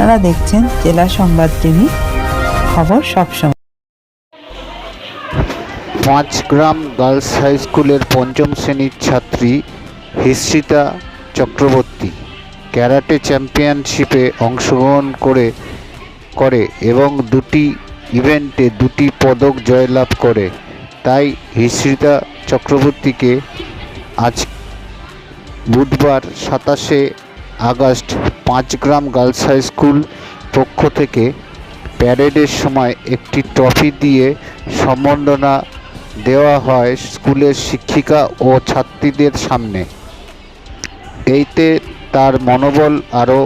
আপনারা দেখছেন জেলা সংবাদ টিভি খবর সবসময় পাঁচগ্রাম গার্লস হাই স্কুলের পঞ্চম শ্রেণির ছাত্রী হিসিতা চক্রবর্তী ক্যারাটে চ্যাম্পিয়নশিপে অংশগ্রহণ করে করে এবং দুটি ইভেন্টে দুটি পদক জয়লাভ করে। তাই হিসিতা চক্রবর্তীকে আজ বুধবার সাতাশে আগস্ট পাঁচগ্রাম গার্লস হাই স্কুল পক্ষ থেকে প্যারেডের সময় একটি ট্রফি দিয়ে সম্বর্ধনা দেওয়া হয় স্কুলের শিক্ষিকা ও ছাত্রীদের সামনে। এইতে তার মনোবল আরও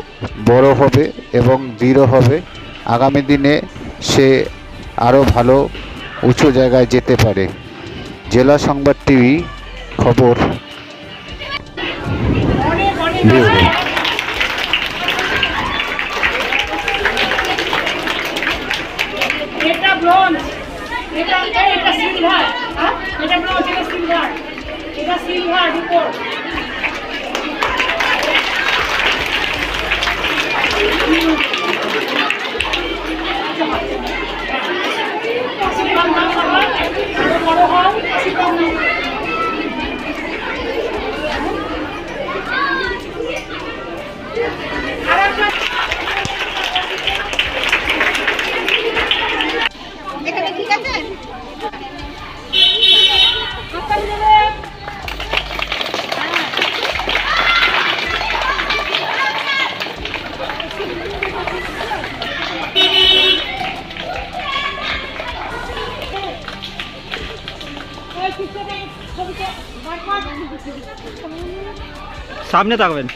বড় হবে এবং দৃঢ় হবে। আগামী দিনে সে আরও ভালো উঁচু জায়গায় যেতে পারে। জেলা সংবাদ টিভি খবর। ব্যুরো। এটা ব্রোঞ্জ এটা এটা সিলভার এটা ব্রোঞ্জ এটা সিলভার এটা সিলভার উপর আশীর্বাদ সামনে তাকাবেন।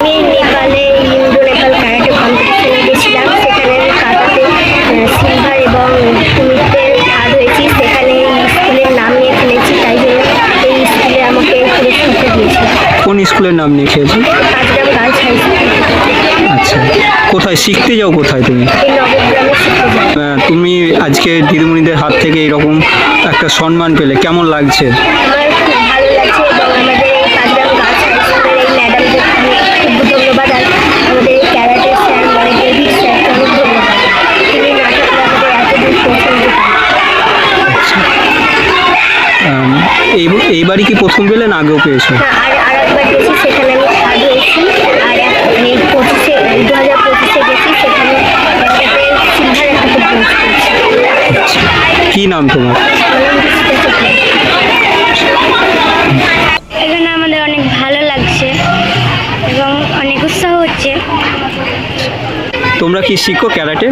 আমি নেপালে ইন্দো নেপাল ক্যারাটে কম্পিটিশনে গেছিলাম। সেখানে আমি কাটাতে সিলভার এবং ভাগ হয়েছি। সেখানে স্কুলের নাম নিয়ে খেলেছি তাই জন্য এই স্কুলে আমাকে পুরস্কারটা দিয়েছিল কোন স্কুলের নাম নিয়ে গার্লস আচ্ছা। কোথায়? শিখতে যাও কোথায় তুমি? তুমি আজকে দিদিমণিদের হাত থেকে এরকম একটা সম্মান পেলে কেমন লাগছে? আমার খুব ভালো লাগছে এবং আমাদের এই পাঁচগ্রাম গার্লস হাই স্কুলের এই ম্যাডামদের আমি খুব ধন্যবাদ আর আমাদের এই ক্যারাটে স্যার মানে ডেভিড স্যারকে অনেক ধন্যবাদ তিনি না থাকলে আমাদের এত দূর পৌঁছাতে পারি আম, এই এইবারই কি প্রথম পেলে না আগেও পেয়েছ না, আর আর একবার গেছি সেখানে আমি থার্ড হয়েছি আর এক- এই পঁচিশে দু হাজার পঁচিশে গেছি সেখানে সিলভার একটা ব্রোঞ্জ পেয়েছি কি নাম তোমার? এখানে আমাদের অনেক ভালো লাগছে এবং অনেক উৎসাহ হচ্ছে। তোমরা কি শিখো ক্যারাটে?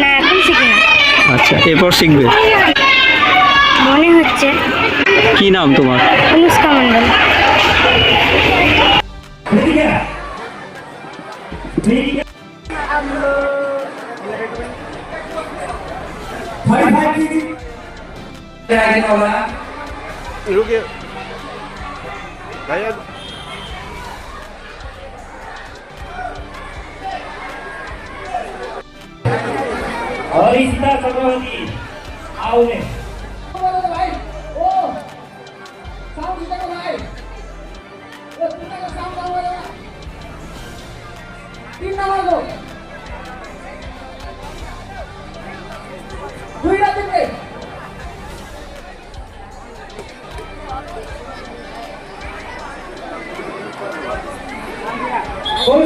না এখন শিখি না। আচ্ছা এরপর শিখবে? মনে হচ্ছে। কি নাম তোমার? Anushka pagi-pagi dari orang Look at Kayak Orista Sakawati Aune तीन नाम